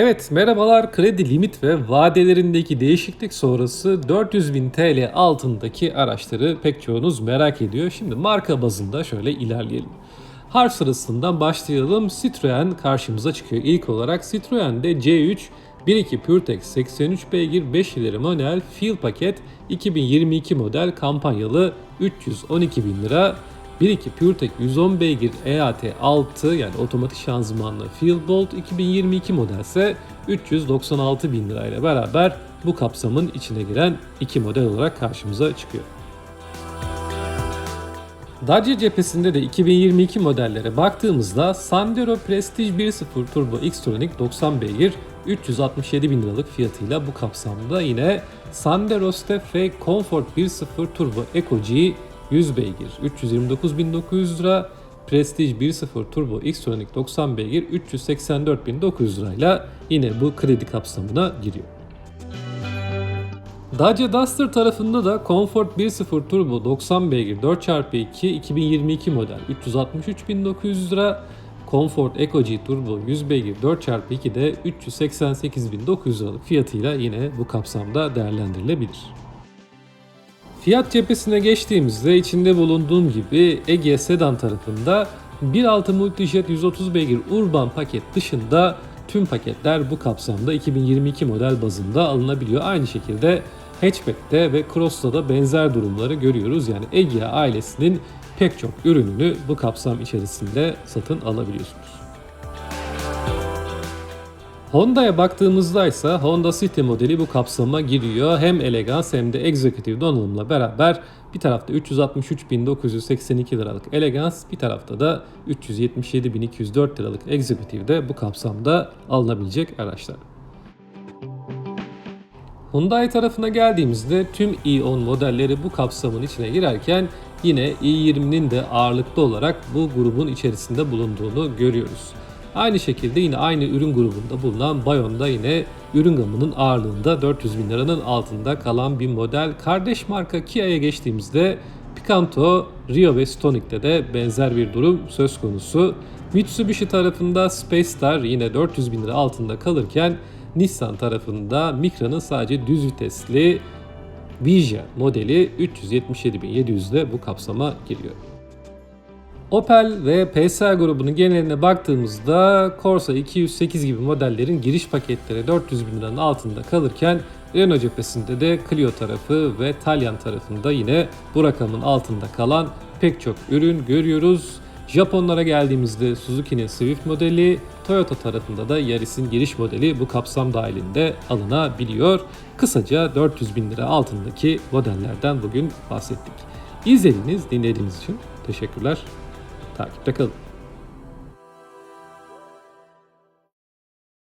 Evet merhabalar kredi limit ve vadelerindeki değişiklik sonrası 400 bin TL altındaki araçları pek çoğunuz merak ediyor. Şimdi marka bazında şöyle ilerleyelim. Harf sırasından başlayalım. Citroen karşımıza çıkıyor. İlk olarak Citroen'de C3 1.2 PureTech 83 beygir 5 ileri manuel Feel paket 2022 model kampanyalı 312 bin lira. 1.2 PureTech 110 beygir EAT 6 yani otomatik şanzımanlı Fieldbolt 2022 modelse 396 bin lirayla beraber bu kapsamın içine giren iki model olarak karşımıza çıkıyor. Dacia cephesinde de 2022 modellere baktığımızda Sandero Prestige 1.0 Turbo Xtronic 90 beygir 367 bin liralık fiyatıyla bu kapsamda yine Sandero Step ve Comfort 1.0 Turbo Eco G 100 beygir 329.900 lira, Prestige 1.0 Turbo Xtronic 90 beygir 384.900 lirayla yine bu kredi kapsamına giriyor. Dacia Duster tarafında da Comfort 1.0 Turbo 90 beygir 4x2 2022 model 363.900 lira, Comfort Eco G Turbo 100 beygir 4x2 de 388.900 liralık fiyatıyla yine bu kapsamda değerlendirilebilir. Fiyat cephesine geçtiğimizde içinde bulunduğum gibi Ege Sedan tarafında 1.6 Multijet 130 beygir Urban paket dışında tüm paketler bu kapsamda 2022 model bazında alınabiliyor. Aynı şekilde hatchback'te ve Cross'ta da benzer durumları görüyoruz. Yani Egea ailesinin pek çok ürününü bu kapsam içerisinde satın alabiliyorsunuz. Honda'ya baktığımızda ise Honda City modeli bu kapsama giriyor. Hem elegans hem de executive donanımla beraber bir tarafta 363.982 liralık elegans, bir tarafta da 377.204 liralık executive de bu kapsamda alınabilecek araçlar. Hyundai tarafına geldiğimizde tüm i10 modelleri bu kapsamın içine girerken yine i20'nin de ağırlıklı olarak bu grubun içerisinde bulunduğunu görüyoruz. Aynı şekilde yine aynı ürün grubunda bulunan Bayon'da yine ürün gamının ağırlığında 400 bin liranın altında kalan bir model. Kardeş marka Kia'ya geçtiğimizde Picanto, Rio ve Stonic'te de benzer bir durum söz konusu. Mitsubishi tarafında Space Star yine 400 bin lira altında kalırken Nissan tarafında Micra'nın sadece düz vitesli Vija modeli 377.700 ile bu kapsama giriyor. Opel ve PSA grubunun geneline baktığımızda Corsa 208 gibi modellerin giriş paketleri 400 bin liranın altında kalırken Renault cephesinde de Clio tarafı ve Talyan tarafında yine bu rakamın altında kalan pek çok ürün görüyoruz. Japonlara geldiğimizde Suzuki'nin Swift modeli, Toyota tarafında da Yaris'in giriş modeli bu kapsam dahilinde alınabiliyor. Kısaca 400 bin lira altındaki modellerden bugün bahsettik. İzlediğiniz, dinlediğiniz için teşekkürler. Tak, czekaj,